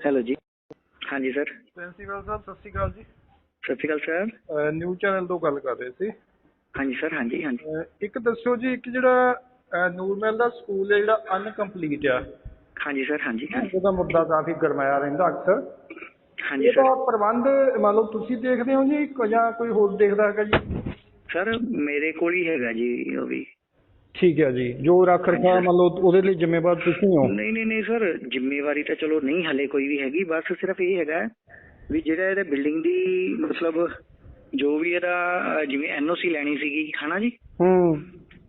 Hello ਜੀ। ਹਾਂਜੀ sir principal ਸਾਹਿਬ ਸਤਿ ਸ਼੍ਰੀ ਅਕਾਲ ਜੀ। ਸਤਿ ਸ਼੍ਰੀ ਅਕਾਲ ਸਰ ਨਿਊਜ਼ ਚੈਨਲ ਤੋਂ ਗੱਲ ਕਰ ਰਹੇ ਸੀ। ਹਾਂਜੀ ਸਰ ਹਾਂਜੀ ਹਾਂਜੀ। ਅਹ ਇੱਕ ਦੱਸੋ ਜੀ ਇੱਕ ਜਿਹੜਾ ਅਹ ਨੂਰਮਹਿਲ ਦਾ ਸਕੂਲ ਹੈ ਜਿਹੜਾ ਅਨਕੰਪਲੀਟ ਆ। ਹਾਂਜੀ ਸਰ ਹਾਂਜੀ ਹਾਂਜੀ। ਉਹਦਾ ਮੁੱਦਾ ਕਾਫੀ ਗਰਮਾਇਆ ਰਹਿੰਦਾ ਅਕਸਰ। ਹਾਂਜੀ ਇਹਦਾ ਸਰ ਪ੍ਰਬੰਧ ਮੰਨ ਲਓ ਤੁਸੀਂ ਦੇਖਦੇ ਹੋ ਜੀ ਜਾਂ ਕੋਈ ਹੋਰ ਦੇਖਦਾ ਹੈਗਾ ਜੀ? ਸਰ ਮੇਰੇ ਕੋਲ ਹੀ ਹੈਗਾ ਜੀ ਉਹ ਵੀ। ਠੀਕ ਹੈ ਜੀ ਜੋ ਰੱਖ ਰਖਾ ਮੰਨ ਲਓ ਉਹਦੇ ਲਈ ਜ਼ਿੰਮੇਵਾਰ ਤੁਸੀਂ ਹੋ। ਨਹੀਂ ਨਹੀਂ ਨਹੀਂ ਸਰ ਜ਼ਿੰਮੇਵਾਰੀ ਤਾਂ ਚਲੋ ਨਹੀਂ ਹਲੇ ਕੋਈ ਵੀ ਹੈਗੀ ਬਸ ਸਿਰਫ ਇਹ ਹੈਗਾ ਵੀ ਜਿਹੜਾ ਇਹਦੇ ਬਿਲਡਿੰਗ ਦੀ ਮਤਲਬ ਜੋ ਵੀ ਇਹਦਾ ਅਹ, ਜਿਵੇਂ ਐਨਓਸੀ ਲੈਣੀ ਸੀਗੀ ਹਨਾ ਜੀ? ਹੂੰ।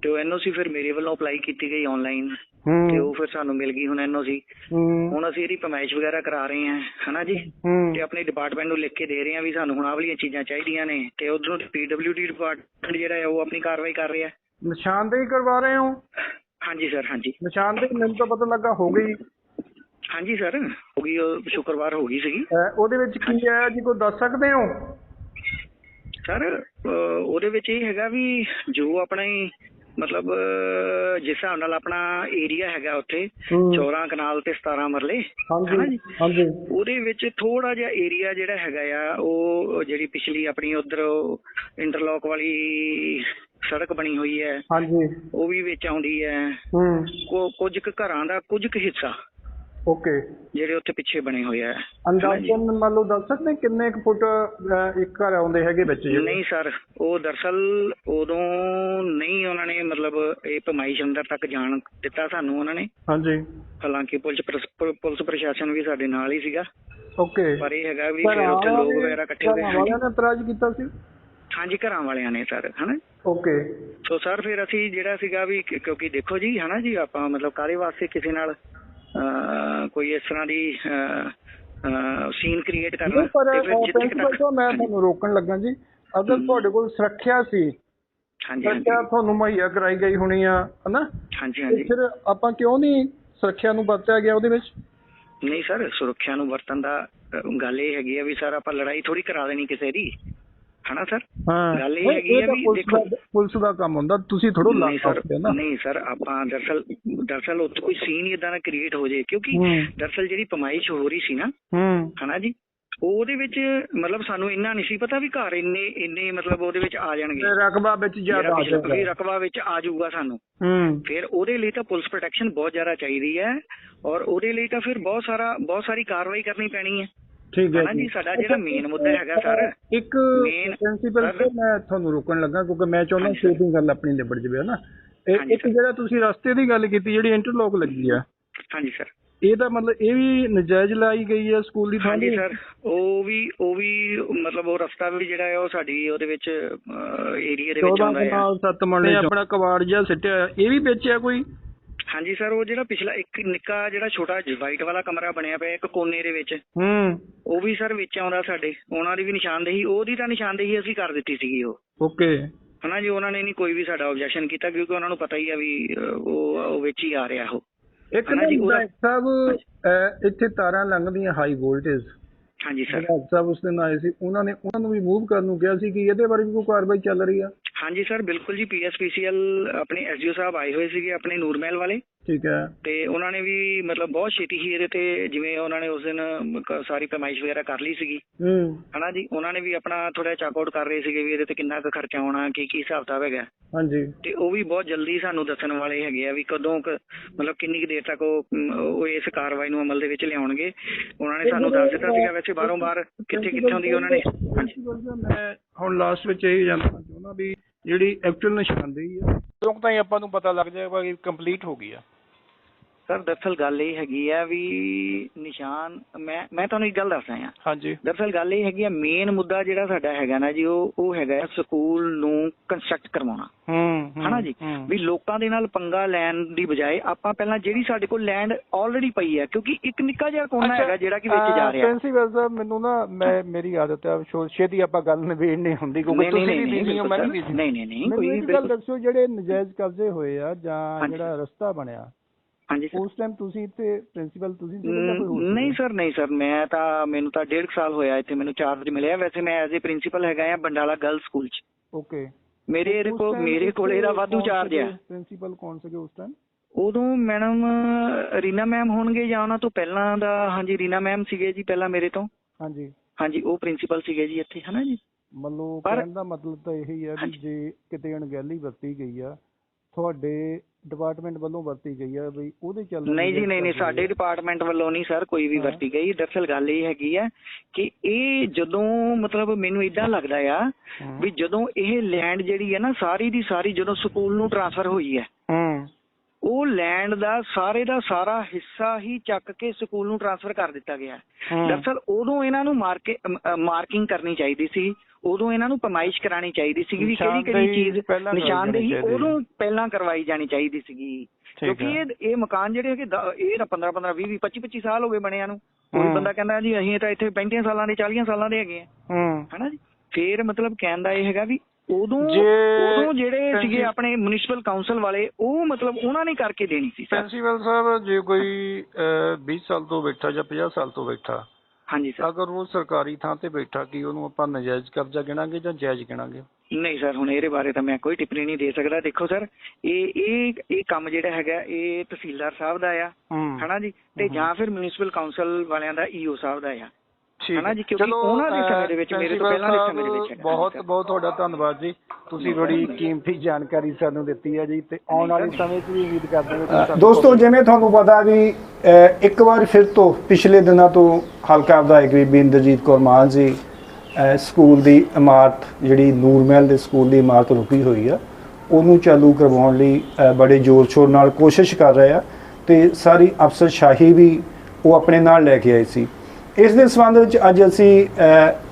ਤੇ ਉਹ ਐਨਓਸੀ ਫਿਰ ਮੇਰੇ ਵੱਲੋਂ ਅਪਲਾਈ ਕੀਤੀ ਗਈ ਆਨਲਾਈਨ ਤੇ ਹੂੰ ਉਹ ਫਿਰ ਸਾਨੂੰ ਮਿਲ ਗਈ ਹੁਣ ਐਨਓਸੀ। ਹੂੰ। ਹੁਣ ਅਸੀਂ ਇਹਦੀ ਪਮਾਇਸ਼ ਵਗੈਰਾ ਕਰਾ ਰਹੇ ਹਾਂ ਹਨਾ ਜੀ? ਹੂੰ। ਤੇ ਆਪਣੇ ਡਿਪਾਰਟਮੈਂਟ ਨੂੰ ਲਿਖ ਕੇ ਦੇ ਰਹੇ ਆ ਵੀ ਸਾਨੂੰ ਹੁਣ ਆਹ ਵਾਲੀਆਂ ਚੀਜ਼ਾਂ ਚਾਹੀਦੀਆਂ ਨੇ ਤੇ ਉਧਰੋਂ ਪੀਡਬਲਯੂਡੀ ਡਿਪਾਰਟਮੈਂਟ ਜਿਹੜਾ ਹੈ ਉਹ ਆਪਣੀ ਕਾਰਵਾਈ ਕਰ ਰਿਹਾ। ਨਿਸ਼ਾਨਦੇਹੀ ਕਰਵਾ ਰਹੇ ਹੋ? ਹਾਂਜੀ ਸਰ ਹਾਂਜੀ। ਨਿਸ਼ਾਨਦੇਹੀ ਮੈਨੂੰ ਤਾਂ ਪਤਾ ਲੱਗਾ ਹੋ ਗਈ। ਹਾਂਜੀ ਸਰ ਹੋ ਗਈ ਉਹ ਸ਼ੁੱਕਰਵਾਰ ਹੋ ਗਈ ਸੀਗੀ। ਅਹ ਉਹਦੇ ਵਿੱਚ ਕੀ ਹੈ ਜੀ ਕੋਈ ਦੱਸ ਸਕਦੇ ਹੋ? ਸਰ ਅਹ ਉਹਦੇ ਵਿੱਚ ਇਹ ਹੈਗਾ ਵੀ ਜੋ ਆਪਣਾ ਹੀ ਮਤਲਬ ਅਹ ਜਿਸ ਹਿਸਾਬ ਨਾਲ ਆਪਣਾ ਏਰੀਆ ਹੈਗਾ ਉੱਥੇ ਹੂੰ। 14 ਕਨਾਲ ਤੇ 17 ਮਰਲੇ ਹਨਾ ਹਾਂਜੀ ਜੀ? ਹਾਂਜੀ। ਉਹਦੇ ਵਿੱਚ ਥੋੜਾ ਜਿਹਾ ਏਰੀਆ ਜਿਹੜਾ ਹੈਗਾ ਆ ਉਹ ਜਿਹੜੀ ਪਿਛਲੀ ਆਪਣੀ ਉਧਰ ਇੰਟਰਲੌਕ ਵਾਲੀ ਸੜਕ ਬਣੀ ਹੋਈ ਹੈ। ਹਾਂਜੀ। ਉਹ ਵੀ ਵਿੱਚ ਆਉਂਦੀ ਹੈ। ਹੂੰ। ਕੋ ਕੁਝ ਕੁ ਘਰਾਂ ਦਾ ਕੁਝ ਕੁ ਹਿੱਸਾ। ਓਕੇ। ਜਿਹੜੇ ਉੱਥੇ ਪਿੱਛੇ ਬਣੇ ਹੋਏ ਆ ਅੰਦਾਜ਼ਨ ਮੰਨ ਲਓ ਦੱਸ ਸਕਦੇ ਕਿੰਨੇ ਕੁ ਫੁੱਟ ਅਹ, ਇੱਕ ਘਰ ਆਉਂਦੇ ਹੈਗੇ ਵਿੱਚ ਜਿਹੜੇ? ਨਹੀਂ ਸਰ ਉਹ ਦਰਸਲ ਉਦੋਂ ਨਹੀਂ ਉਹਨਾਂ ਨੇ ਮਤਲਬ ਇਹ ਪਮਾਈਸ਼ ਅੰਦਰ ਤੱਕ ਜਾਣ ਦਿੱਤਾ ਸਾਨੂੰ ਉਹਨਾਂ ਨੇ। ਹਾਂਜੀ। ਹਾਲਾਂਕਿ ਪੁਲਿਸ ਪ੍ਰਸ- ਪੁਲਿਸ ਪ੍ਰਸ਼ਾਸਨ ਵੀ ਸਾਡੇ ਨਾਲ ਹੀ ਸੀਗਾ। ਓਕੇ। ਪਰ ਇਹ ਹੈਗਾ ਵੀ ਫਿਰ ਉੱਥੇ ਲੋਕ ਵਗੈਰਾ ਇਕੱਠੇ ਹੋ ਗਏ ਘਰਾਂ ਵਾਲਿਆਂ ਨੇ ਇਤਰਾਜ਼ ਕੀਤਾ ਸੀ? ਹਾਂਜੀ ਘਰਾਂ ਵਾਲਿਆਂ ਨੇ ਸਰ ਹਨਾ? ਓਕੇ। ਸੋ ਸਰ ਫਿਰ ਅਸੀਂ ਜਿਹੜਾ ਸੀਗਾ ਵੀ ਕਿ- ਕਿਉਂਕਿ ਦੇਖੋ ਜੀ ਹਨਾ ਜੀ ਆਪਾਂ ਮਤਲਬ ਕਾਹਦੇ ਵਾਸਤੇ ਕਿਸੇ ਨਾਲ ਅਹ, ਕੋਈ ਇਸ ਤਰ੍ਹਾਂ ਦੀ ਸੀਨ ਕ੍ਰੀਏਟ ਕਰਨਾ ਨਹੀਂ ਪਰ ਤੇ ਫਿਰ ਜਿੱਥੇ ਪ੍ਰਿੰਸੀਪਲ ਸਾਹਿਬ ਮੈਂ ਤੁਹਾਨੂੰ ਰੋਕਣ ਲੱਗਾ ਜੀ। ਅਗਰ ਤੁਹਾਡੇ ਕੋਲ ਸੁਰੱਖਿਆ ਸੀ ਹਾਂਜੀ ਹਾਂਜੀ। ਸੁਰੱਖਿਆ ਤੁਹਾਨੂੰ ਮੁਹੱਈਆ ਕਰਾਈ ਗਈ ਹੋਣੀ ਆ ਹਨਾ? ਹਾਂਜੀ ਤੇ ਹਾਂਜੀ। ਫਿਰ ਆਪਾਂ ਕਿਉਂ ਨਹੀਂ ਸੁਰੱਖਿਆ ਨੂੰ ਵਰਤਿਆ ਗਿਆ ਉਹਦੇ ਵਿੱਚ? ਨਹੀਂ ਸਰ ਸੁਰੱਖਿਆ ਨੂੰ ਵਰਤਣ ਦਾ ਗੱਲ ਇਹ ਹੈਗੀ ਆ ਵੀ ਸਰ ਆਪਾਂ ਲੜਾਈ ਥੋੜੀ ਕਰਾ ਦੇਣੀ ਕਿਸੇ ਦੀ। ਹਨਾ ਸਰ? ਗੱਲ ਇਹ ਹੈਗੀ ਆ ਵੀ ਪੁਲਿਸ ਦੇਖੋ- ਪੁਲਿਸ ਦਾ ਕੰਮ ਹੁੰਦਾ ਤੁਸੀਂ ਥੋੜੋ ਲਾ ਸਕਦੇ ਨਾ। ਨਹੀਂ ਸਰ ਆਪਾਂ ਦਰਸਲ ਦਰਸਲ ਉੱਥੇ ਕੋਈ ਸੀਨ ਹੀ ਇਦਾਂ ਦਾ ਕ੍ਰੀਏਟ ਹੋ ਜਾਏ ਕਿਉਂਕਿ ਦਰਸਲ ਜਿਹੜੀ ਪਮਾਇਸ਼ ਹੋ ਰਹੀ ਸੀ ਨਾ ਹਨਾ ਜੀ ਉਹਦੇ ਵਿੱਚ ਮਤਲਬ ਸਾਨੂੰ ਇੰਨਾ ਨਹੀਂ ਸੀ ਪਤਾ ਵੀ ਘਰ ਇੰਨੇ ਇੰਨੇ ਮਤਲਬ ਉਹਦੇ ਵਿੱਚ ਆ ਜਾਣਗੇ। ਤੇ ਰਕਬਾ ਵਿੱਚ ਜ਼ਿਆਦਾ ਆ ਜਾਏਗਾ। ਰਕਬਾ ਵਿੱਚ ਆ ਜਾਊਗਾ ਸਾਨੂੰ। ਹੂੰ। ਫਿਰ ਉਹਦੇ ਲਈ ਤਾਂ ਪੁਲਿਸ ਪ੍ਰੋਟੈਕਸ਼ਨ ਬਹੁਤ ਜ਼ਿਆਦਾ ਚਾਹੀਦੀ ਹੈ ਔਰ ਉਹਦੇ ਲਈ ਤਾਂ ਫਿਰ ਬਹੁਤ ਸਾਰਾ ਬਹੁਤ ਸਾਰੀ ਕਾਰਵਾਈ ਕਰਨੀ ਪੈਣੀ ਹੈ। ਠੀਕ ਹੈ ਜੀ ਸਾਡਾ ਜਿਹੜਾ ਮੇਨ ਮੁੱਦਾ ਹੈਗਾ ਸਰ। ਇੱਕ ਪ੍ਰਿੰਸੀਪਲ ਸਰ। ਮੈਂ ਤੁਹਾਨੂੰ ਰੋਕਣ ਲੱਗਾ ਕਿਉਂਕਿ ਮੈਂ ਚਾਹੁੰਦਾ. ਸ਼ੇਪਿੰਗ ਗੱਲ ਆਪਣੀ ਨਿਬੜ ਜਵੇ ਹਨਾ? ਇੱਕ. ਜਿਹੜਾ ਤੁਸੀਂ ਰਸਤੇ ਦੀ ਗੱਲ ਕੀਤੀ ਜਿਹੜੀ ਇੰਟਰਲੌਕ ਲੱਗੀ ਆ। ਹਾਂਜੀ ਸਰ। ਇਹ ਤਾਂ ਮਤਲਬ ਇਹ ਵੀ ਨਜਾਇਜ਼ ਲਾਈ ਗਈ ਹੈ ਸਕੂਲ ਦੀ ਥਾਂ ਹਾਂਜੀ ਤੇ? ਸਰ। ਉਹ ਵੀ ਉਹ ਵੀ ਮਤਲਬ ਉਹ ਰਸਤਾ ਵੀ ਜਿਹੜਾ ਹੈ ਉਹ ਸਾਡੀ ਉਹਦੇ ਵਿੱਚ ਏਰੀਆ ਦੇ ਵਿੱਚ 14 ਆਉਂਦਾ ਹੈ ਨਾਲ 7 ਮਰਲੇ ਆਪਣਾ ਕਵਾੜ ਜਿਹਾ ਸਿੱਟਿਆ। ਇਹ ਵੀ ਵੇਚਿਆ ਕੋਈ? ਹਾਂਜੀ ਸਰ ਉਹ ਜਿਹੜਾ ਪਿਛਲਾ ਇੱਕ ਨਿੱਕਾ ਜਿਹੜਾ ਛੋਟਾ ਵਾਈਟ ਵਾਲਾ ਕਮਰਾ ਬਣਿਆ ਪਿਆ ਇੱਕ ਕੋਨੇ ਦੇ ਵਿੱਚ। ਹੂੰ। ਉਹ ਵੀ ਸਰ ਵਿੱਚ ਆਉਂਦਾ ਸਾਡੇ। ਉਹਨਾਂ ਦੀ ਵੀ ਨਿਸ਼ਾਨਦੇਹੀ ਉਹਦੀ ਤਾਂ ਨਿਸ਼ਾਨਦੇਹੀ ਅਸੀਂ ਕਰ ਦਿੱਤੀ ਸੀਗੀ ਉਹ। ਓਕੇ। ਹਨਾ ਜੀ ਉਹਨਾਂ ਨੇ ਨਹੀਂ ਕੋਈ ਵੀ ਸਾਡਾ ਆਬਜੈਕਸ਼ਨ ਕੀਤਾ ਕਿਉਂਕਿ ਉਹਨਾਂ ਨੂੰ ਪਤਾ ਹੀ ਆ ਵੀ ਉਹ ਉਹ ਵਿੱਚ ਹੀ ਆ ਰਿਹਾ ਉਹ। ਇੱਕ ਨਾ ਜੀ, ਸਾਹਿਬ ਇੱਥੇ ਤਾਰਾਂ ਲੰਘਦੀਆਂ ਹਾਈ ਵੋਲਟੇਜ ਹਾਂਜੀ ਸਰ। ਸਾਹਿਬ ਉਸ ਦਿਨ ਆਏ ਸੀ ਉਹਨਾਂ ਨੇ ਉਹਨਾਂ ਨੂੰ ਵੀ ਮੂਵ ਕਰਨ ਨੂੰ ਕਿਹਾ ਸੀ ਕਿ ਇਹਦੇ ਬਾਰੇ ਵੀ ਕੋਈ ਕਾਰਵਾਈ ਚੱਲ ਰਹੀ ਆ। ਹਾਂਜੀ ਸਰ ਬਿਲਕੁਲ ਜੀ ਪੀਐਸਪੀਸੀਐਲ ਆਪਣੇ ਐਸਡੀਓ ਸਾਹਿਬ ਆਏ ਹੋਏ ਸੀਗੇ ਆਪਣੇ ਨੂਰਮਹਿਲ ਵਾਲੇ। ਠੀਕ ਹੈ। ਤੇ ਉਹਨਾਂ ਨੇ ਵੀ ਮਤਲਬ ਬਹੁਤ ਛੇਤੀ ਹੀ ਇਹਦੇ ਤੇ ਜਿਵੇਂ ਉਹਨਾਂ ਨੇ ਉਸ ਦਿਨ ਕ- ਸਾਰੀ ਪਮਾਇਸ਼ ਵਗੈਰਾ ਕਰ ਲਈ ਸੀਗੀ। ਹੂੰ। ਹਨਾ ਜੀ? ਉਹਨਾਂ ਨੇ ਵੀ ਆਪਣਾ ਥੋੜਾ ਚੈੱਕ ਆਊਟ ਕਰ ਰਹੇ ਸੀਗੇ ਵੀ ਇਹਦੇ ਤੇ ਕਿੰਨਾ ਕੁ ਖਰਚਾ ਆਉਣਾ ਕੀ ਕੀ ਹਿਸਾਬ ਕਿਤਾਬ ਹੈਗਾ। ਹਾਂਜੀ। ਤੇ ਉਹ ਵੀ ਬਹੁਤ ਜਲਦੀ ਸਾਨੂੰ ਦੱਸਣ ਵਾਲੇ ਹੈਗੇ ਆ ਵੀ ਕਦੋਂ ਕੁ ਮਤਲਬ ਕਿੰਨੀ ਕੁ ਦੇਰ ਤੱਕ ਉਹ ਇਸ ਕਾਰਵਾਈ ਨੂੰ ਅਮਲ ਦੇ ਵਿੱਚ ਲਿਆਉਣਗੇ। ਉਹਨਾਂ ਨੇ ਸਾਨੂੰ ਦੱਸ ਦਿੱਤਾ ਸੀਗਾ ਵੈਸੇ ਬਾਹਰੋਂ ਬਾਹਰ ਕਿੱਥੇ ਕਿੱਥੋਂ ਦੀ ਉਹਨਾਂ ਨੇ। ਹਾਂਜੀ। ਮੈਂ ਹੁਣ ਲਾਸਟ ਵਿੱਚ ਇਹ ਜਾਣਨਾ ਚਾਹੁੰਦਾ ਵੀ ਜਿਹੜੀ ਐਕਚੁਅਲ ਨਿਸ਼ਾਨਦੇਹੀ ਆ ਲੋਕ ਤਾਂ ਹੀ ਆਪਾਂ ਨੂੰ ਪਤਾ ਲੱਗ ਜਾਏਗਾ ਕਿ ਕੰਪਲੀਟ ਹੋ ਗਈ ਆ। ਸਰ ਦਰਅਸਲ ਗੱਲ ਇਹ ਹੈਗੀ ਆ ਵੀ ਨਿਸ਼ਾਨ ਮੈਂ ਮੈਂ ਤੁਹਾਨੂੰ ਇੱਕ ਗੱਲ ਦੱਸਦਾ ਆ ਹਾਂਜੀ। ਦਰਅਸਲ ਗੱਲ ਇਹ ਹੈਗੀ ਆ ਮੇਨ ਮੁੱਦਾ ਜਿਹੜਾ ਸਾਡਾ ਹੈਗਾ ਨਾ ਜੀ ਉਹ ਉਹ ਹੈਗਾ ਸਕੂਲ ਨੂੰ ਕੰਸਟਰਕਟ ਕਰਵਾਉਣਾ। ਹੂੰ ਹਨਾ ਜੀ? ਵੀ ਲੋਕਾਂ ਦੇ ਨਾਲ ਪੰਗਾ ਲੈਣ ਦੀ ਬਜਾਏ ਆਪਾਂ ਪਹਿਲਾਂ ਜਿਹੜੀ ਸਾਡੇ ਕੋਲ ਲੈਂਡ ਆਲਰੇਡੀ ਪਈ ਹੈ ਕਿਉਂਕਿ ਇੱਕ ਨਿੱਕਾ ਜਿਹਾ ਕੋਨਾ ਹੈਗਾ ਜਿਹੜਾ ਕਿ ਵਿੱਚ ਜਾ ਰਿਹਾ। ਪ੍ਰਿੰਸੀਪਲ ਸਾਹਿਬ ਮੈਨੂੰ ਨਾ ਮੈਂ ਮੇਰੀ ਆਦਤ ਹੈ ਛੇਤੀ ਆਪਾਂ ਗੱਲ ਨਿਬੇੜ ਨਹੀਂ ਹੁੰਦੀ ਕਿਉਂਕਿ ਤੁਸੀਂ ਵੀ ਨਹੀਂ, ਬਿਜ਼ੀ ਹੋ ਮੈਂ ਵੀ ਬਿਜ਼ੀ। ਨਹੀਂ, ਨਹੀਂ, ਨਹੀਂ, ਕੋਈ ਗੱਲ ਦੱਸੋ ਜਿਹੜੇ ਨਜਾਇਜ਼ ਕਬਜ਼ੇ ਹੋਏ ਆ ਜਾਂ। ਜਿਹੜਾ ਰਸਤਾ ਬਣਿਆ ਹਾਂਜੀ ਸਰ ਉਸ ਟਾਈਮ ਤੁਸੀਂ ਇੱਥੇ ਪ੍ਰਿੰਸੀਪਲ ਤੁਸੀਂ ਸੀਗੇ ਜਾਂ ਕੋਈ ਹੋਰ ਨਹੀਂ? ਸਰ ਨਹੀਂ ਸਰ ਮੈਂ ਤਾਂ ਮੈਨੂੰ ਤਾਂ ਡੇਢ ਕੁ ਸਾਲ ਹੋਇਆ ਇੱਥੇ ਮੈਨੂੰ ਚਾਰਜ ਮਿਲਿਆ। ਵੈਸੇ ਮੈਂ ਐਜ਼ ਅ ਪ੍ਰਿੰਸੀਪਲ ਹੈਗਾ ਆ ਬੰਡਾਲਾ ਗਰਲ ਸਕੂਲ ਚ। ਓਕੇ ਮੇਰੇ ਕੋਲ ਮੇਰੇ ਕੋਲ ਇਹਦਾ ਵਾਧੂ ਚਾਰਜ ਆ। ਪ੍ਰਿੰਸੀਪਲ ਕੌਣ ਸੀਗੇ ਉਸ ਟਾਈਮ ਉਦੋਂ ਮੈਡਮ ਰੀਨਾ ਮੈਮ ਹੋਣਗੇ ਜਾਂ ਉਹਨਾਂ ਤੋਂ ਪਹਿਲਾਂ ਦਾ ਹਾਂਜੀ ਰੀਨਾ ਮੈਮ ਸੀਗੇ ਜੀ ਪਹਿਲਾਂ ਮੇਰੇ ਤੋਂ। ਹਾਂਜੀ। ਹਾਂਜੀ ਉਹ ਪ੍ਰਿੰਸੀਪਲ ਸੀਗੇ ਜੀ ਇੱਥੇ ਹਨਾ ਜੀ? ਮਤਲਬ ਪਰ- ਕਹਿਣ ਦਾ ਮਤਲਬ ਤਾਂ ਇਹੀ ਹੈ ਵੀ ਹਾਂਜੀ। ਜੇ ਕਿਤੇ ਅਣਗਹਿਲੀ ਵਰਤੀ ਗਈ ਆ ਤੁਹਾਡੇ ਡਿਪਾਰਟਮੈਂਟ ਵੱਲੋਂ ਵਰਤੀ ਗਈ ਆ ਵੀ ਉਹਦੇ ਚੱਲ ਨਹੀਂ ਜੀ ਨਹੀਂ ਨਹੀਂ ਸਾਡੇ ਡਿਪਾਰਟਮੈਂਟ ਵੱਲੋਂ ਨਹੀਂ ਸਰ ਕੋਈ ਵੀ। ਵਰਤੀ ਗਈ। ਦਰਅਸਲ ਗੱਲ ਇਹ ਹੈਗੀ ਆ ਕਿ ਇਹ ਜਦੋਂ ਮਤਲਬ ਮੈਨੂੰ ਇਦਾਂ ਲੱਗਦਾ ਆ ਵੀ ਜਦੋਂ ਇਹ ਲੈਂਡ ਜਿਹੜੀ ਹੈ ਨਾ ਸਾਰੀ ਦੀ ਸਾਰੀ ਜਦੋਂ ਸਕੂਲ ਨੂੰ ਟ੍ਰਾਂਸਫਰ ਹੋਈ ਹੈ ਹੂੰ। ਉਹ ਲੈਂਡ ਦਾ ਸਾਰੇ ਦਾ ਸਾਰਾ ਹਿੱਸਾ ਹੀ ਚੱਕ ਕੇ ਸਕੂਲ ਨੂੰ ਟ੍ਰਾਂਸਫਰ ਕਰ ਦਿੱਤਾ ਗਿਆ। ਦਰਅਸਲ ਉਦੋਂ ਇਹਨਾਂ ਨੂੰ ਮਾਰਕੇ ਮਾਰਕਿੰਗ ਕਰਨੀ ਚਾਹੀਦੀ ਸੀ ਉਦੋਂ ਇਹਨਾਂ ਨੂੰ ਪਮਾਇਸ਼ ਕਰਾਣੀ ਚਾਹੀਦੀ ਸੀ ਵੀ ਕਿਹੜੀ ਕਿਹੜੀ ਚੀਜ਼ ਨਿਸ਼ਾਨਦੇਹੀ। ਉਦੋਂ ਪਹਿਲਾਂ ਕਰਵਾਈ ਜਾਣੀ ਚਾਹੀਦੀ ਸੀਗੀ ਕਿਉਂਕਿ। ਇਹ ਇਹ ਮਕਾਨ ਜਿਹੜੇ ਹੈਗੇ ਇਹ ਤਾਂ 15 15 20 20 25 25 ਸਾਲ ਹੋ ਗਏ ਬਣਿਆ ਨੂੰ ਕੋਈ। ਬੰਦਾ ਕਹਿੰਦਾ ਜੀ ਅਸੀਂ ਤਾਂ ਇੱਥੇ 35 ਸਾਲਾਂ ਦੇ 40 ਸਾਲਾਂ ਦੇ ਹੈਗੇ ਆ ਹਨਾ ਜੀ ਫੇਰ ਮਤਲਬ ਕਹਿਣ ਦਾ ਇਹ ਹੈਗਾ ਵੀ ਉਦੋਂ ਉਦੋਂ ਜਿਹੜੇ ਸੀਗੇ ਆਪਣੇ ਮਿਊਨਿਸਪਲ ਕਾਉਂਸਲ ਵਾਲੇ ਉਹ ਮਤਲਬ ਉਹਨਾਂ ਨੇ ਕਰਕੇ ਦੇਣੀ ਸੀ ਪ੍ਰਿੰਸੀਪਲ ਸਾਹਿਬ ਜੇ ਕੋਈ ਅਹ, 20 ਸਾਲ ਤੋਂ ਬੈਠਾ ਜਾਂ 50 ਸਾਲ ਤੋਂ ਬੈਠਾ ਹਾਂਜੀ ਸਰ। ਅਗਰ ਉਹ ਸਰਕਾਰੀ ਥਾਂ ਤੇ ਬੈਠਾ ਕੀ ਉਹਨੂੰ ਆਪਾਂ ਨਜਾਇਜ਼ ਕਬਜ਼ਾ ਗਿਣਾਂਗੇ ਜਾਂ ਜਾਇਜ਼ ਗਿਣਾਂਗੇ? ਨਹੀਂ ਸਰ ਹੁਣ ਇਹਦੇ ਬਾਰੇ ਤਾਂ ਮੈਂ ਕੋਈ ਟਿੱਪਣੀ ਨਹੀਂ ਦੇ ਸਕਦਾ। ਦੇਖੋ ਸਰ ਇਹ ਇਹ ਇਹ ਕੰਮ ਜਿਹੜਾ ਹੈਗਾ ਇਹ ਤਹਿਸੀਲਦਾਰ ਸਾਹਿਬ ਦਾ ਆ ਹਨਾ ਜੀ? ਤੇ ਜਾਂ ਫਿਰ ਮਿਊਨਿਸਪਲ ਕਾਉਂਸਲ ਵਾਲਿਆਂ ਦਾ ਈਓ ਸਾਹਿਬ ਦਾ ਆ। ਹਨਾ ਹੈ। ਜੀ, ਕਿਉਂਕਿ ਚਲੋ, ਉਹਨਾਂ ਦੇ ਸਮੇਂ ਅਹ, ਦੇ ਵਿੱਚ, ਮੇਰੇ ਤੋਂ ਪ੍ਰਿੰਸੀਪਲ ਪਹਿਲਾਂ ਦੇ ਸਾਹਿਬ, ਸਮੇਂ ਦੇ ਵਿੱਚ ਹੈਗਾ। ਬਹੁਤ ਬਹੁਤ ਤੁਹਾਡਾ ਧੰਨਵਾਦ ਜੀ ਤੁਸੀਂ ਬੜੀ ਕੀਮਤੀ ਜਾਣਕਾਰੀ ਸਾਨੂੰ ਦਿੱਤੀ ਹੈ ਜੀ ਤੇ ਆਉਣ ਵਾਲੇ ਸਮੇਂ 'ਚ ਵੀ ਉਮੀਦ ਕਰਦੇ ਹਾਂ ਦੋਸਤੋ ਜਿਵੇਂ ਤੁਹਾਨੂੰ ਪਤਾ ਵੀ ਇੱਕ ਵਾਰ ਫਿਰ ਤੋਂ ਪਿਛਲੇ ਦਿਨਾਂ ਤੋਂ ਹਲਕਾ ਵਿਧਾਇਕ ਬੀਬੀ ਇੰਦਰਜੀਤ ਕੌਰ ਮਾਨ ਜੀ ਸਕੂਲ ਦੀ ਇਮਾਰਤ ਜਿਹੜੀ ਨੂਰ ਮਹਿਲ ਦੇ ਸਕੂਲ ਦੀ ਇਮਾਰਤ ਰੁਕੀ ਹੋਈ ਆ ਉਹਨੂੰ ਚਾਲੂ ਕਰਵਾਉਣ ਲਈ ਬੜੇ ਜ਼ੋਰ ਸ਼ੋਰ ਨਾਲ ਕੋਸ਼ਿਸ਼ ਕਰ ਰਹੇ ਆ ਤੇ ਸਾਰੀ ਅਫਸਰਸ਼ਾਹੀ ਵੀ ਉਹ ਆਪਣੇ ਨਾਲ ਲੈ ਕੇ ਆਏ ਸੀ ਇਸ ਦੇ ਸੰਬੰਧ ਵਿੱਚ ਅੱਜ ਅਸੀਂ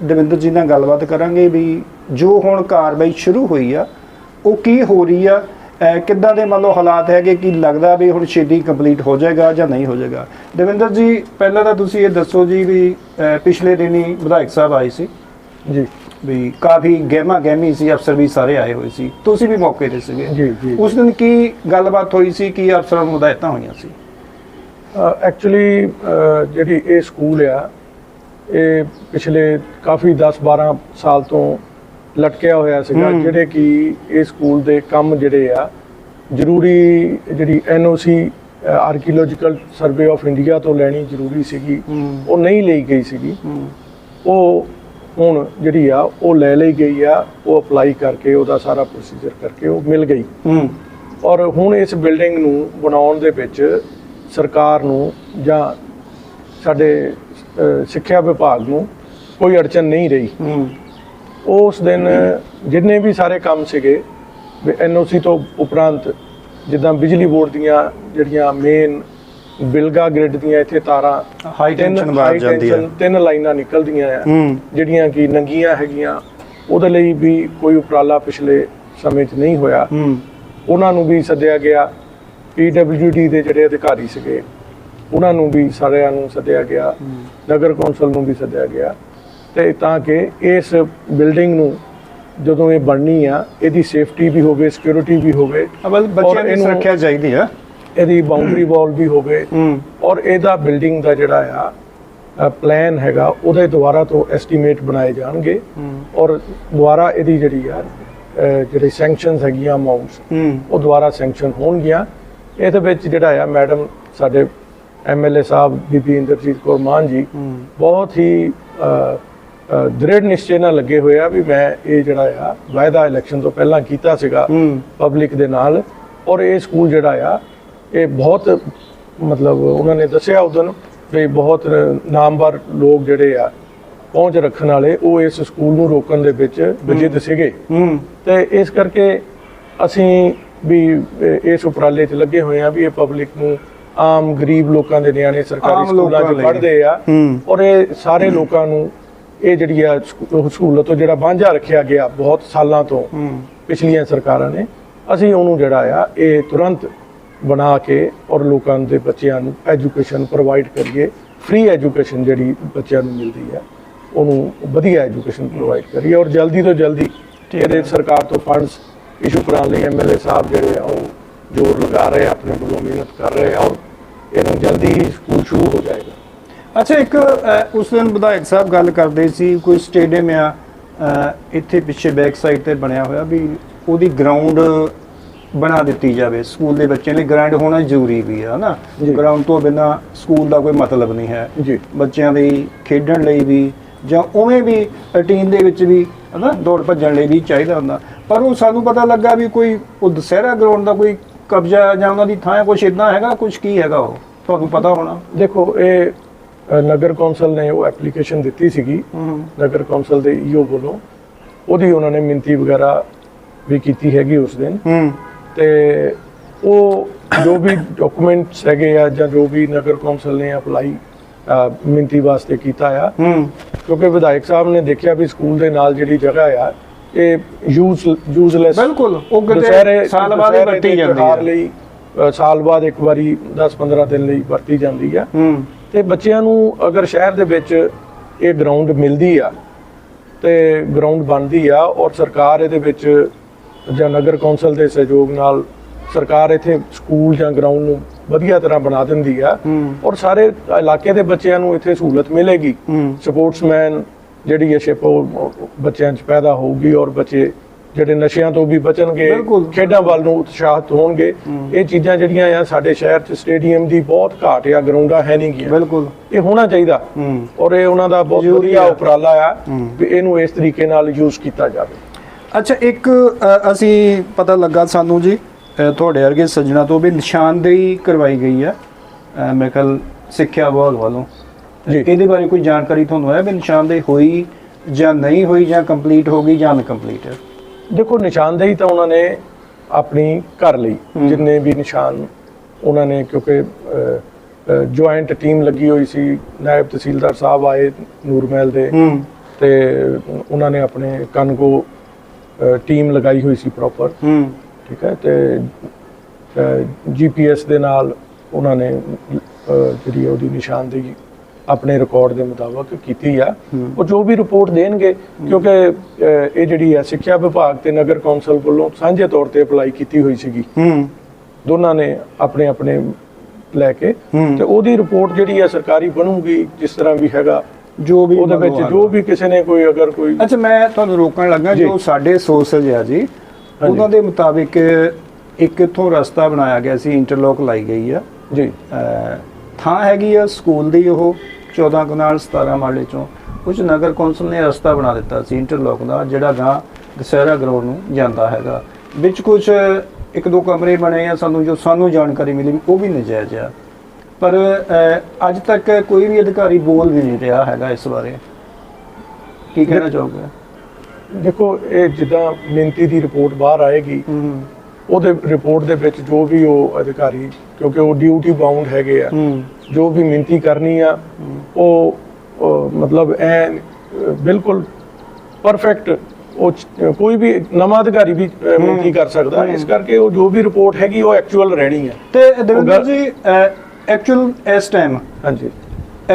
ਦਵਿੰਦਰ ਜੀ ਨਾਲ ਗੱਲਬਾਤ ਕਰਾਂਗੇ ਵੀ ਜੋ ਹੁਣ ਕਾਰਵਾਈ ਸ਼ੁਰੂ ਹੋਈ ਆ ਉਹ ਕੀ ਹੋ ਰਹੀ ਆ ਕਿੱਦਾਂ ਦੇ ਮੰਨ ਲਓ ਹਾਲਾਤ ਹੈਗੇ ਕਿ ਲੱਗਦਾ ਵੀ ਹੁਣ ਛੇਤੀ ਕੰਪਲੀਟ ਹੋ ਜਾਏਗਾ ਜਾਂ ਨਹੀਂ ਹੋ ਜਾਏਗਾ। ਦਵਿੰਦਰ ਜੀ ਪਹਿਲਾਂ ਤਾਂ ਤੁਸੀਂ ਇਹ ਦੱਸੋ ਜੀ ਵੀ ਪਿਛਲੇ ਦਿਨੀ ਵਿਧਾਇਕ ਸਾਹਿਬ ਆਏ ਸੀ। ਜੀ। ਵੀ ਕਾਫੀ ਗਹਿਮਾ ਗਹਿਮੀ ਸੀ ਅਫਸਰ ਵੀ ਸਾਰੇ ਆਏ ਹੋਏ ਸੀ। ਤੁਸੀਂ ਵੀ ਮੌਕੇ ਤੇ ਸੀਗੇ। ਜੀ, ਜੀ। ਉਸ ਦਿਨ ਕੀ ਗੱਲਬਾਤ ਹੋਈ ਸੀ ਕੀ ਅਫਸਰਾਂ ਨੂੰ ਹਦਾਇਤਾਂ ਹੋਈਆਂ ਸੀ? ਐਕਚੁਅਲੀ ਜਿਹੜੀ ਇਹ ਸਕੂਲ ਆ ਇਹ ਪਿਛਲੇ ਕਾਫੀ 10 12 ਸਾਲ ਤੋਂ ਲਟਕਿਆ ਹੋਇਆ ਸੀਗਾ। ਜਿਹੜੇ ਕਿ ਇਹ ਸਕੂਲ ਦੇ ਕੰਮ ਜਿਹੜੇ ਆ ਜ਼ਰੂਰੀ ਜਿਹੜੀ NOC archaeological survey of India ਤੋਂ ਲੈਣੀ ਜ਼ਰੂਰੀ ਸੀਗੀ। ਉਹ ਨਹੀਂ ਲਈ ਗਈ ਸੀਗੀ ਉਹ ਹੁਣ ਜਿਹੜੀ ਆ ਉਹ ਲੈ ਲਈ ਗਈ ਆ ਉਹ ਅਪਲਾਈ ਕਰਕੇ ਉਹਦਾ ਸਾਰਾ ਪ੍ਰੋਸੀਜਰ ਕਰਕੇ ਉਹ ਮਿਲ ਗਈ ਔਰ ਹੁਣ ਇਸ ਬਿਲਡਿੰਗ ਨੂੰ ਬਣਾਉਣ ਦੇ ਵਿੱਚ ਸਰਕਾਰ ਨੂੰ ਜਾਂ ਸਾਡੇ ਸਿੱਖਿਆ ਵਿਭਾਗ ਨੂੰ ਕੋਈ ਅੜਚਨ ਨਹੀਂ ਰਹੀ। ਉਸ ਦਿਨ ਜਿੰਨੇ ਵੀ ਸਾਰੇ ਕੰਮ ਸੀਗੇ ਐਨਓਸੀ ਤੋਂ ਉਪਰੰਤ ਜਿੱਦਾਂ ਬਿਜਲੀ ਬੋਰਡ ਦੀਆਂ ਜਿਹੜੀਆਂ ਮੇਨ ਬਿਲਗਾ ਗ੍ਰਿਡ ਦੀਆਂ ਇੱਥੇ ਤਾਰਾਂ ਹਾਈ ਤਿੰਨ ਟੈਂਸ਼ਨ ਬਾਹਰ ਜਾਂਦੀ ਹੈ ਤਿੰਨ ਲਾਈਨਾਂ ਨਿਕਲਦੀਆਂ ਆ। ਜਿਹੜੀਆਂ ਕਿ ਨੰਗੀਆਂ ਹੈਗੀਆਂ ਉਹਦੇ ਲਈ ਵੀ ਕੋਈ ਉਪਰਾਲਾ ਪਿਛਲੇ ਸਮੇਂ 'ਚ ਨਹੀਂ ਹੋਇਆ। ਉਹਨਾਂ ਨੂੰ ਵੀ ਸੱਦਿਆ ਗਿਆ। ਪੀਡਬਲਯੂਡੀ ਦੇ ਜਿਹੜੇ ਅਧਿਕਾਰੀ ਸੀਗੇ ਉਹਨਾਂ ਨੂੰ ਵੀ ਸਾਰਿਆਂ ਨੂੰ ਸੱਦਿਆ ਗਿਆ ਨਗਰ ਕੌਂਸਲ ਨੂੰ ਵੀ ਸੱਦਿਆ ਗਿਆ। ਤੇ ਤਾਂ ਕਿ ਇਸ ਬਿਲਡਿੰਗ ਨੂੰ ਜਦੋਂ ਇਹ ਬਣਨੀ ਆ ਇਹਦੀ ਸੇਫਟੀ ਵੀ ਹੋਵੇ ਸਿਕਿਉਰਿਟੀ ਵੀ ਹੋਵੇ ਅਵਲ ਬੱਚਿਆਂ ਦੀ ਸੁਰੱਖਿਆ ਚਾਹੀਦੀ ਆ। ਇਹਦੀ ਬਾਉਂਡਰੀ ਵਾਲ ਵੀ ਹੋਵੇ। ਔਰ ਇਹਦਾ ਬਿਲਡਿੰਗ ਦਾ ਜਿਹੜਾ ਆ ਪਲਾਨ ਹੈਗਾ ਉਹਦੇ ਦੁਆਰਾ ਤੋਂ ਐਸਟੀਮੇਟ ਬਣਾਏ ਜਾਣਗੇ। ਔਰ ਦੁਆਰਾ ਇਹਦੀ ਜਿਹੜੀ ਆ ਜਿਹੜੀ ਸੈਂਕਸ਼ਨਸ ਹੈਗੀਆਂ ਅਮਾਉਂਟਸ ਉਹ ਦੁਬਾਰਾ ਸੈਂਕਸ਼ਨ ਹੋਣਗੀਆਂ। ਇਹਦੇ ਵਿੱਚ ਜਿਹੜਾ ਆ ਮੈਡਮ ਸਾਡੇ ਐਮਐਲਏ ਸਾਹਿਬ ਬੀਬੀ ਇੰਦਰਜੀਤ ਕੌਰ ਮਾਨ ਜੀ ਬਹੁਤ ਹੀ ਦ੍ਰਿੜ ਨਿਸ਼ਚੇ ਨਾਲ ਲੱਗੇ ਹੋਏ ਆ ਵੀ ਮੈਂ ਇਹ ਜਿਹੜਾ ਆ ਵਾਅਦਾ ਇਲੈਕਸ਼ਨ ਤੋਂ ਪਹਿਲਾਂ ਕੀਤਾ ਸੀਗਾ ਪਬਲਿਕ ਦੇ ਨਾਲ ਔਰ ਇਹ ਸਕੂਲ ਜਿਹੜਾ ਆ ਇਹ ਬਹੁਤ ਮਤਲਬ ਉਹਨਾਂ ਨੇ ਦੱਸਿਆ ਉਦੋਂ ਵੀ ਬਹੁਤ ਨਾਮਵਰ ਲੋਕ ਜਿਹੜੇ ਆ ਪਹੁੰਚ ਰੱਖਣ ਵਾਲੇ ਉਹ ਇਸ ਸਕੂਲ ਨੂੰ ਰੋਕਣ ਦੇ ਵਿੱਚ ਵਜਿੱਦ ਸੀਗੇ। ਤੇ ਇਸ ਕਰਕੇ ਅਸੀਂ ਵੀ ਇਸ ਉਪਰਾਲੇ 'ਚ ਲੱਗੇ ਹੋਏ ਆ ਵੀ ਇਹ ਪਬਲਿਕ ਨੂੰ ਆਮ ਗਰੀਬ ਲੋਕਾਂ ਦੇ ਨਿਆਣੇ ਸਰਕਾਰੀ ਸਕੂਲਾਂ 'ਚ। ਪੜ੍ਹਦੇ ਆ। ਔਰ ਇਹ ਸਾਰੇ ਲੋਕਾਂ ਨੂੰ ਇਹ ਜਿਹੜੀ ਆ ਸਹੂਲਤ ਤੋਂ ਜਿਹੜਾ ਵਾਂਝਾ ਰੱਖਿਆ ਗਿਆ ਬਹੁਤ ਸਾਲਾਂ ਤੋਂ ਪਿਛਲੀਆਂ ਸਰਕਾਰਾਂ ਨੇ ਅਸੀਂ ਉਹਨੂੰ ਜਿਹੜਾ ਆ ਇਹ ਤੁਰੰਤ ਬਣਾ ਕੇ ਔਰ ਲੋਕਾਂ ਦੇ ਬੱਚਿਆਂ ਨੂੰ ਐਜੂਕੇਸ਼ਨ ਪ੍ਰੋਵਾਈਡ ਕਰੀਏ ਫ੍ਰੀ ਐਜੂਕੇਸ਼ਨ ਜਿਹੜੀ ਬੱਚਿਆਂ ਨੂੰ ਮਿਲਦੀ ਹੈ ਉਹਨੂੰ ਵਧੀਆ ਐਜੂਕੇਸ਼ਨ ਪ੍ਰੋਵਾਈਡ ਕਰੀਏ ਔਰ ਜਲਦੀ ਤੋਂ ਜਲਦੀ ਇਹਦੇ ਸਰਕਾਰ ਤੋਂ ਫੰਡਸ ਇਸ਼ੂ ਕਰਾਉਣ ਲਈ ਐਮਐਲਏ ਸਾਹਿਬ ਜਿਹੜੇ ਆ ਉਹ ਜ਼ੋਰ ਲਗਾ ਰਹੇ ਆ ਆਪਣੇ ਵੱਲੋਂ ਮਿਹਨਤ ਕਰ ਰਹੇ ਆ ਔਰ ਇਹਨੂੰ ਜਲਦੀ ਹੀ ਸਕੂਲ ਸ਼ੁਰੂ ਹੋ ਜਾਏਗਾ। ਅੱਛਾ ਇੱਕ ਉਸ ਦਿਨ ਵਿਧਾਇਕ ਸਾਹਿਬ ਗੱਲ ਕਰਦੇ ਸੀ ਕੋਈ ਸਟੇਡੀਅਮ ਆ ਇੱਥੇ ਪਿੱਛੇ ਬੈਕ ਸਾਈਡ ਤੇ ਬਣਿਆ ਹੋਇਆ ਵੀ ਉਹਦੀ ਗਰਾਊਂਡ ਬਣਾ ਦਿੱਤੀ ਜਾਵੇ ਸਕੂਲ ਦੇ ਬੱਚਿਆਂ ਲਈ ਗਰਾਊਂਡ ਹੋਣਾ ਜ਼ਰੂਰੀ ਵੀ ਹੈ ਨਾ। ਗਰਾਊਂਡ ਤੋਂ ਬਿਨਾ ਸਕੂਲ ਦਾ ਕੋਈ ਮਤਲਬ ਨਹੀਂ ਹੈ। ਜੀ। ਬੱਚਿਆਂ ਲਈ ਖੇਡਣ ਲਈ ਵੀ ਜਾਂ ਉਵੇਂ ਵੀ ਰੂਟੀਨ ਦੇ ਵਿੱਚ ਵੀ ਹਨਾ ਦੌੜ ਭੱਜਣ ਲਈ ਵੀ ਚਾਹੀਦਾ ਹੁੰਦਾ। ਪਰ ਉਹ ਸਾਨੂੰ ਪਤਾ ਲੱਗਾ ਵੀ ਕੋਈ ਉਹ ਦੁਸਹਿਰਾ ਗਰਾਊਂਡ ਦਾ ਕੋਈ ਕਬਜ਼ਾ ਜਾਂ ਉਹਨਾਂ ਦੀ ਥਾਂ ਕੁਝ ਇਦਾਂ ਹੈਗਾ ਕੁਝ ਕੀ ਹੈਗਾ ਉਹ? ਤੁਹਾਨੂੰ ਪਤਾ ਹੋਣਾ। ਦੇਖੋ ਇਹ ਨਗਰ ਕੌਂਸਲ ਨੇ ਉਹ ਐਪਲੀਕੇਸ਼ਨ ਦਿੱਤੀ ਸੀਗੀ। ਨਗਰ ਕੌਂਸਲ ਦੇ ਈਓ ਵੱਲੋਂ। ਉਹਦੀ ਉਹਨਾਂ ਨੇ ਮਿੰਤੀ ਵਗੈਰਾ ਵੀ ਕੀਤੀ ਹੈਗੀ ਉਸ ਦਿਨ। ਤੇ ਉਹ ਜੋ ਵੀ ਡਾਕੂਮੈਂਟਸ ਹੈਗੇ ਆ ਜਾਂ ਜੋ ਵੀ ਨਗਰ ਕੌਂਸਲ ਨੇ ਅਪਲਾਈ ਮਿੰਤੀ ਵਾਸਤੇ ਕੀਤਾ ਆ। ਕਿਉਂਕਿ ਵਿਧਾਇਕ ਸਾਹਿਬ ਨੇ ਦੇਖਿਆ ਵੀ ਸਕੂਲ ਦੇ ਨਾਲ ਜਿਹੜੀ ਜਗ੍ਹਾ ਆ ਇਹ ਯੂਜ਼ ਯੂਜ਼ਲੈਸ ਬਿਲਕੁਲ ਉਹ ਕਿਤੇ ਸਾਲ ਬਾਅਦ ਵਰਤੀ ਜਾਂਦੀ ਹੈ ਲਈ ਸਾਲ ਬਾਅਦ ਇੱਕ ਵਾਰੀ 10-15 ਦਿਨ ਲਈ ਵਰਤੀ ਜਾਂਦੀ ਆ। ਤੇ ਬੱਚਿਆਂ ਨੂੰ ਅਗਰ ਸ਼ਹਿਰ ਦੇ ਵਿੱਚ ਇਹ ਗਰਾਊਂਡ ਮਿਲਦੀ ਆ ਤੇ ਗਰਾਊਂਡ ਬਣਦੀ ਆ ਔਰ ਸਰਕਾਰ ਇਹਦੇ ਵਿੱਚ ਜਾਂ ਨਗਰ ਕੌਂਸਲ ਦੇ ਸਹਿਯੋਗ ਨਾਲ ਸਰਕਾਰ ਇੱਥੇ ਸਕੂਲ ਜਾਂ ਗਰਾਊਂਡ ਨੂੰ ਵਧੀਆ ਤਰ੍ਹਾਂ ਬਣਾ ਦਿੰਦੀ ਆ। ਔਰ ਸਾਰੇ ਇਲਾਕੇ ਦੇ ਬੱਚਿਆਂ ਨੂੰ ਇੱਥੇ ਸਹੂਲਤ ਮਿਲੇਗੀ। ਸਪੋਰਟਸਮੈਨ ਜਿਹੜੀ ਇਹ ਸ਼ਿਪ ਉਹ ਬੱਚਿਆਂ 'ਚ ਪੈਦਾ ਹੋਊਗੀ ਔਰ ਬੱਚੇ ਜਿਹੜੇ ਨਸ਼ਿਆਂ ਤੋਂ ਵੀ ਬਚਣਗੇ। ਖੇਡਾਂ ਵੱਲ ਨੂੰ ਉਤਸ਼ਾਹਿਤ ਹੋਣਗੇ। ਇਹ ਚੀਜ਼ਾਂ ਜਿਹੜੀਆਂ ਆ ਸਾਡੇ ਸ਼ਹਿਰ 'ਚ ਸਟੇਡੀਅਮ ਦੀ ਬਹੁਤ ਘਾਟ ਆ ਗਰਾਊਂਡਾਂ ਹੈ ਨਹੀਂ ਗੀਆਂ। ਬਿਲਕੁਲ। ਇਹ ਹੋਣਾ ਚਾਹੀਦਾ। ਔਰ ਇਹ ਉਹਨਾਂ ਦਾ ਬਹੁਤ ਵਧੀਆ। ਉਪਰਾਲਾ ਆ। ਵੀ ਇਹਨੂੰ ਇਸ ਤਰੀਕੇ ਨਾਲ ਯੂਜ਼ ਕੀਤਾ ਜਾਵੇ। ਅੱਛਾ ਇੱਕ ਅਸੀਂ ਪਤਾ ਲੱਗਾ ਸਾਨੂੰ ਜੀ ਤੁਹਾਡੇ ਵਰਗੇ ਸੱਜਣਾ ਤੋਂ ਵੀ ਨਿਸ਼ਾਨਦੇਹੀ ਕਰਵਾਈ ਗਈ ਹੈ। ਮੇਰੇ ਖਿਆਲ ਸਿੱਖਿਆ ਵਿਭਾਗ ਵੱਲੋਂ। ਜੀ। ਇਹਦੇ ਬਾਰੇ ਕੋਈ ਜਾਣਕਾਰੀ ਤੁਹਾਨੂੰ ਹੈ ਵੀ ਨਿਸ਼ਾਨਦੇਹੀ ਹੋਈ ਜਾਂ ਨਹੀਂ ਹੋਈ ਜਾਂ ਕੰਪਲੀਟ ਹੋ ਗਈ ਜਾਂ ਅਨਕੰਪਲੀਟ ਹੈ ਦੇਖੋ ਨਿਸ਼ਾਨਦੇਹੀ ਤਾਂ ਉਹਨਾਂ ਨੇ ਆਪਣੀ ਕਰ ਲਈ। ਜਿੰਨੇ ਵੀ ਨਿਸ਼ਾਨ ਉਹਨਾਂ ਨੇ ਕਿਉਂਕਿ ਜੁਆਇੰਟ ਟੀਮ ਲੱਗੀ ਹੋਈ ਸੀ ਨਾਇਬ ਤਹਿਸੀਲਦਾਰ ਸਾਹਿਬ ਆਏ ਨੂਰਮਹਿਲ ਦੇ। ਤੇ ਉਹਨਾਂ ਨੇ ਆਪਣੇ ਕਨਗੋ ਟੀਮ ਲਗਾਈ ਹੋਈ ਸੀ ਪ੍ਰੋਪਰ ਠੀਕ ਹੈ ਤੇ ਜੀਪੀਐਸ ਦੇ ਨਾਲ ਉਹਨਾਂ ਨੇ ਜਿਹੜੀ ਉਹਦੀ ਨਿਸ਼ਾਨਦੇਹੀ ਆਪਣੇ ਰਿਕਾਰਡ ਦੇ ਮੁਤਾਬਕ ਕੀਤੀ ਆ। ਉਹ ਜੋ ਵੀ ਰਿਪੋਰਟ ਦੇਣਗੇ ਕਿਉਂਕਿ ਇਹ ਜਿਹੜੀ ਹੈ ਸਿੱਖਿਆ ਵਿਭਾਗ ਤੇ ਨਗਰ ਕੌਂਸਲ ਵੱਲੋਂ ਸਾਂਝੇ ਤੌਰ ਤੇ ਅਪਲਾਈ ਕੀਤੀ ਹੋਈ ਸੀਗੀ ਹੂੰ ਦੋਨਾਂ ਨੇ ਆਪਣੇ ਆਪਣੇ ਲੈ ਕੇ। ਤੇ ਉਹਦੀ ਰਿਪੋਰਟ ਜਿਹੜੀ ਹੈ ਸਰਕਾਰੀ ਬਣੂਗੀ ਜਿਸ ਤਰ੍ਹਾਂ ਵੀ ਹੈਗਾ ਜੋ ਵੀ ਉਹਦੇ ਵਿੱਚ ਜੋ ਵੀ ਕਿਸੇ ਨੇ ਕੋਈ ਅਗਰ ਕੋਈ ਅੱਛਾ ਮੈਂ ਤੁਹਾਨੂੰ ਰੋਕਣ ਲੱਗਾ ਜੀ। ਸਾਡੇ ਸੋਰਸਸ ਆ ਜੀ। ਉਹਨਾਂ ਦੇ ਮੁਤਾਬਿਕ ਇੱਕ ਇਥੋਂ ਰਸਤਾ ਬਣਾਇਆ ਗਿਆ ਸੀ ਇੰਟਰਲੋਕ ਲਾਈ ਗਈ ਆ। ਜੀ। ਥਾਂ ਹੈਗੀ ਆ ਸਕੂਲ ਦੀ ਉਹ 14 ਕਨਾਲ 17 ਮਾਲੇ ਚੋਂ। ਕੁਝ ਨਗਰ ਕੌਂਸਲ ਨੇ ਰਸਤਾ ਬਣਾ ਦਿੱਤਾ ਸੀ ਇੰਟਰਲੋਕ ਦਾ ਜਿਹੜਾ ਗਾਂ ਦਸਹਿਰਾ ਗਰਾਊਂਡ ਨੂੰ ਜਾਂਦਾ ਹੈਗਾ। ਵਿੱਚ ਕੁਝ ਇੱਕ ਦੋ ਕਮਰੇ ਬਣੇ ਆ ਸਾਨੂੰ ਜੋ ਸਾਨੂੰ ਜਾਣਕਾਰੀ ਮਿਲੀ ਉਹ ਵੀ ਨਜਾਇਜ਼ ਆ। ਪਰ ਅੱਜ ਤੱਕ ਕੋਈ ਵੀ ਅਧਿਕਾਰੀ ਬੋਲ ਵੀ ਨਹੀਂ ਰਿਹਾ ਹੈਗਾ ਇਸ ਬਾਰੇ। ਕੀ ਕਹਿਣਾ ਚਾਹੋਗੇ? ਦੇਖੋ ਇਹ ਜਿੱਦਾਂ ਮਿੰਤੀ ਦੀ ਰਿਪੋਰਟ ਬਾਹਰ ਆਏਗੀ ਉਹਦੇ ਰਿਪੋਰਟ ਦੇ ਵਿੱਚ ਜੋ ਵੀ ਉਹ ਅਧਿਕਾਰੀ ਕਿਉਂਕਿ ਉਹ ਡਿਊਟੀ ਬਾਉਂਡ ਹੈਗੇ ਆ ਜੋ ਵੀ ਮਿੰਤੀ ਕਰਨੀ ਆ ਉਹ ਮਤਲਬ ਐ ਬਿਲਕੁਲ ਪਰਫੈਕਟ ਉਹ ਕੋਈ ਵੀ ਨਵਾਂ ਅਧਿਕਾਰੀ ਵੀ ਮਿੰਤੀ ਕਰ ਸਕਦਾ। ਇਸ ਕਰਕੇ ਉਹ ਜੋ ਵੀ ਰਿਪੋਰਟ ਹੈਗੀ ਉਹ ਐਕਚੁਅਲ ਰਹਿਣੀ ਆ। ਤੇ ਦਵਿੰਦਰ ਜੀ ਐਕਚੁਅਲ ਇਸ ਟਾਈਮ ਹਾਂਜੀ।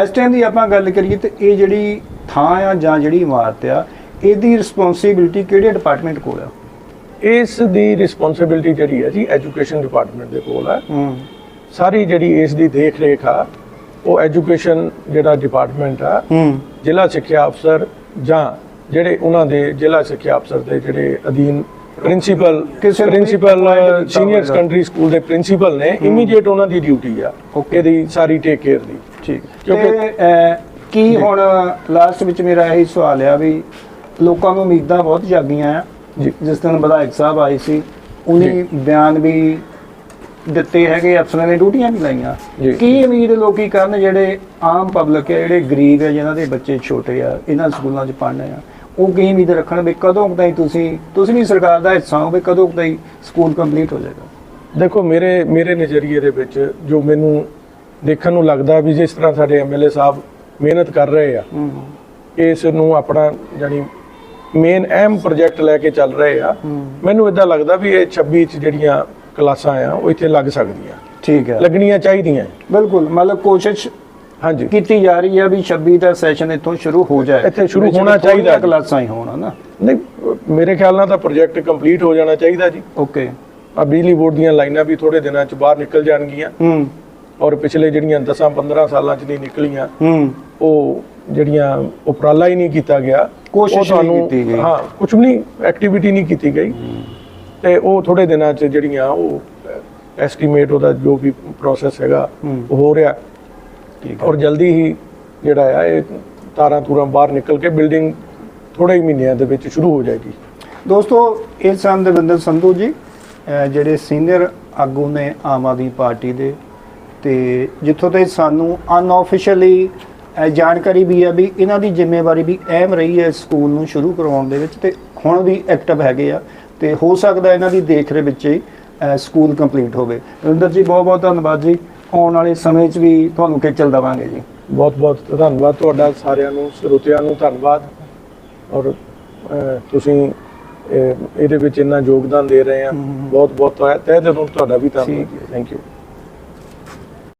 ਇਸ ਟਾਈਮ ਦੀ ਆਪਾਂ ਗੱਲ ਕਰੀਏ ਤੇ ਇਹ ਜਿਹੜੀ ਥਾਂ ਆ ਜਾਂ ਜਿਹੜੀ ਇਮਾਰਤ ਆ ਇਹਦੀ ਰਿਸਪੌਂਸਿਬਿਲਟੀ ਕਿਹੜੇ ਡਿਪਾਰਟਮੈਂਟ ਕੋਲ ਆ? ਇਸ ਦੀ ਰਿਸਪੌਂਸਿਬਿਲਟੀ ਜਿਹੜੀ ਹੈ ਜੀ ਐਜੂਕੇਸ਼ਨ ਡਿਪਾਰਟਮੈਂਟ ਦੇ ਕੋਲ ਹੈ। ਸਾਰੀ ਜਿਹੜੀ ਇਸ ਦੀ ਦੇਖ ਰੇਖ ਆ ਉਹ ਐਜੂਕੇਸ਼ਨ ਜਿਹੜਾ ਡਿਪਾਰਟਮੈਂਟ ਆ ਜ਼ਿਲ੍ਹਾ ਸਿੱਖਿਆ ਅਫਸਰ ਜਾਂ ਜਿਹੜੇ ਉਹਨਾਂ ਦੇ ਜ਼ਿਲ੍ਹਾ ਸਿੱਖਿਆ ਅਫਸਰ ਦੇ ਜਿਹੜੇ ਅਧੀਨ ਪ੍ਰਿੰਸੀਪਲ ਕਿਸੇ ਪ੍ਰਿੰਸੀਪਲ ਸੀਨੀਅਰ। ਸੈਕੰਡਰੀ ਸਕੂਲ ਦੇ ਪ੍ਰਿੰਸੀਪਲ ਨੇ ਇਮੀਡੀਏਟ ਉਹਨਾਂ ਦੀ ਡਿਊਟੀ ਆ. ਇਹਦੀ ਸਾਰੀ ਟੇਕ ਕੇਅਰ ਦੀ। ਠੀਕ। ਕਿਉਂਕਿ- ਕੀ ਹੁਣ ਲਾਸਟ ਵਿੱਚ ਮੇਰਾ ਇਹੀ ਸਵਾਲ ਆ ਵੀ ਲੋਕਾਂ ਨੂੰ ਉਮੀਦਾਂ ਬਹੁਤ ਜਾਗੀਆਂ ਆ। ਜਿਸ ਦਿਨ ਵਿਧਾਇਕ ਸਾਹਿਬ ਆਏ ਸੀ ਉਹਨੇ ਬਿਆਨ ਵੀ ਦਿੱਤੇ ਹੈਗੇ ਅਫਸਰਾਂ ਨੇ ਡਿਊਟੀਆਂ ਵੀ ਲਾਈਆਂ। ਕੀ ਉਮੀਦ ਲੋਕੀ ਕਰਨ ਜਿਹੜੇ ਆਮ ਪਬਲਿਕ ਹੈ ਜਿਹੜੇ ਗਰੀਬ ਹੈ ਜਿਨ੍ਹਾਂ ਦੇ ਬੱਚੇ ਛੋਟੇ ਆ ਇਹਨਾਂ ਸਕੂਲਾਂ 'ਚ ਪੜ੍ਹਨੇ ਆ ਉਹ ਕੀ ਉਮੀਦ ਰੱਖਣ ਵੀ ਕਦੋਂ ਤਾਈਂ ਤੁਸੀਂ ਤੁਸੀਂ ਵੀ ਸਰਕਾਰ ਦਾ ਹਿੱਸਾ ਹੋ ਵੀ ਕਦੋਂ ਤਾਈਂ ਸਕੂਲ ਕੰਪਲੀਟ ਹੋ ਜਾਏਗਾ? ਦੇਖੋ ਮੇਰੇ ਮੇਰੇ ਨਜ਼ਰੀਏ ਦੇ ਵਿੱਚ ਜੋ ਮੈਨੂੰ ਦੇਖਣ ਨੂੰ ਲੱਗਦਾ ਵੀ ਜਿਸ ਤਰ੍ਹਾਂ ਸਾਡੇ ਐਮਐਲਏ ਸਾਹਿਬ ਮਿਹਨਤ ਕਰ ਰਹੇ ਆ ਇਸ ਨੂੰ ਆਪਣਾ ਜਾਨੀ ਮੇਨ ਅਹਿਮ ਪ੍ਰੋਜੈਕਟ ਲੈ ਕੇ ਚੱਲ ਰਹੇ ਆ। ਮੈਨੂੰ ਇਦਾਂ ਲੱਗਦਾ ਵੀ ਇਹ 26 ਚ ਜਿਹੜੀਆਂ ਕਲਾਸਾਂ ਆ ਉਹ ਇੱਥੇ ਲੱਗ ਸਕਦੀਆਂ। ਠੀਕ ਹੈ। ਲੱਗਣੀਆਂ ਚਾਹੀਦੀਆਂ। ਬਿਲਕੁਲ ਮਤਲਬ ਕੋਸ਼ਿਸ਼ ਹਾਂਜੀ। ਕੀਤੀ ਜਾ ਰਹੀ ਹੈ ਵੀ 26 ਦਾ ਸੈਸ਼ਨ ਇੱਥੋਂ ਸ਼ੁਰੂ ਹੋ ਜਾਏ। ਇੱਥੇ ਸ਼ੁਰੂ ਹੋਣਾ ਚਾਹੀਦਾ। ਕਲਾਸਾਂ ਹੀ ਹੋਣ ਨਾ ਨਹੀਂ ਮੇਰੇ ਖਿਆਲ ਨਾਲ ਤਾਂ ਪ੍ਰੋਜੈਕਟ ਕੰਪਲੀਟ ਹੋ ਜਾਣਾ ਚਾਹੀਦਾ ਜੀ। ਓਕੇ। ਆ ਬਿਜਲੀ ਬੋਰਡ ਦੀਆਂ ਲਾਈਨਾਂ ਵੀ ਥੋੜੇ ਦਿਨਾਂ ਚ ਬਾਹਰ ਨਿਕਲ ਜਾਣਗੀਆਂ। ਹੂੰ। ਔਰ ਪਿਛਲੇ ਜਿਹੜੀਆਂ 10 15 ਸਾਲਾਂ ਚ ਨਹੀਂ ਨਿਕਲੀਆਂ ਹੂੰ। ਉਹ ਜਿਹੜੀਆਂ ਉਪਰਾਲਾ ਹੀ ਨਹੀਂ ਕੀਤਾ ਗਿਆ ਕੋਸ਼ਿਸ਼ ਨਹੀਂ ਕੀਤੀ ਗਈ। ਹਾਂ ਕੁਝ ਵੀ ਨਹੀਂ ਐਕਟੀਵਿਟੀ ਨਹੀਂ ਕੀਤੀ ਗਈ ਤੇ ਉਹ ਥੋੜੇ ਦਿਨਾਂ 'ਚ ਜਿਹੜੀਆਂ ਉਹ ਐਸਟੀਮੇਟ ਉਹਦਾ ਜੋ ਵੀ ਪ੍ਰੋਸੈਸ ਹੈਗਾ ਹੂੰ। ਉਹ ਹੋ ਰਿਹਾ ਠੀਕ ਔਰ ਜਲਦੀ ਹੀ ਜਿਹੜਾ ਆ ਇਹ ਤਾਰਾਂ ਤੂਰਾਂ ਬਾਹਰ ਨਿਕਲ ਕੇ ਬਿਲਡਿੰਗ ਥੋੜੇ ਹੀ ਮਹੀਨਿਆਂ ਦੇ ਵਿੱਚ ਸ਼ੁਰੂ ਹੋ ਜਾਏਗੀ ਦੋਸਤੋ ਇਹ ਸਨ ਦਵਿੰਦਰ ਸੰਧੂ ਜੀ ਜਿਹੜੇ ਸੀਨੀਅਰ ਆਗੂ ਨੇ ਆਮ ਆਦਮੀ ਪਾਰਟੀ ਦੇ ਤੇ ਜਿੱਥੋਂ ਤੇ ਸਾਨੂੰ ਅਨਆਫੀਸ਼ੀਅਲੀ ਜਾਣਕਾਰੀ ਵੀ ਹੈ ਵੀ ਇਹਨਾਂ ਦੀ ਜ਼ਿੰਮੇਵਾਰੀ ਵੀ ਅਹਿਮ ਰਹੀ ਹੈ ਸਕੂਲ ਨੂੰ ਸ਼ੁਰੂ ਕਰਵਾਉਣ ਦੇ ਵਿੱਚ ਤੇ ਹੁਣ ਵੀ ਐਕਟਿਵ ਹੈਗੇ ਆ ਤੇ ਹੋ ਸਕਦਾ ਇਹਨਾਂ ਦੀ ਦੇਖ ਦੇ ਵਿੱਚ ਹੀ ਸਕੂਲ ਕੰਪਲੀਟ ਹੋਵੇ। ਦਵਿੰਦਰ ਜੀ ਬਹੁਤ ਬਹੁਤ ਧੰਨਵਾਦ ਜੀ। ਆਉਣ ਵਾਲੇ ਸਮੇਂ 'ਚ ਵੀ ਤੁਹਾਨੂੰ ਖੇਚਲ ਦੇਵਾਂਗੇ ਜੀ। ਬਹੁਤ ਬਹੁਤ ਧੰਨਵਾਦ ਤੁਹਾਡਾ ਸਾਰਿਆਂ ਨੂੰ ਸਰੋਤਿਆਂ ਨੂੰ ਧੰਨਵਾਦ। ਔਰ ਤੁਸੀਂ ਇਹਦੇ ਵਿੱਚ ਇੰਨਾ ਯੋਗਦਾਨ ਦੇ ਰਹੇ ਆ। ਬਹੁਤ ਬਹੁਤ ਤਹਿ ਦਿਲੋਂ ਤੁਹਾਡਾ ਵੀ ਧੰਨਵਾਦ। Thank you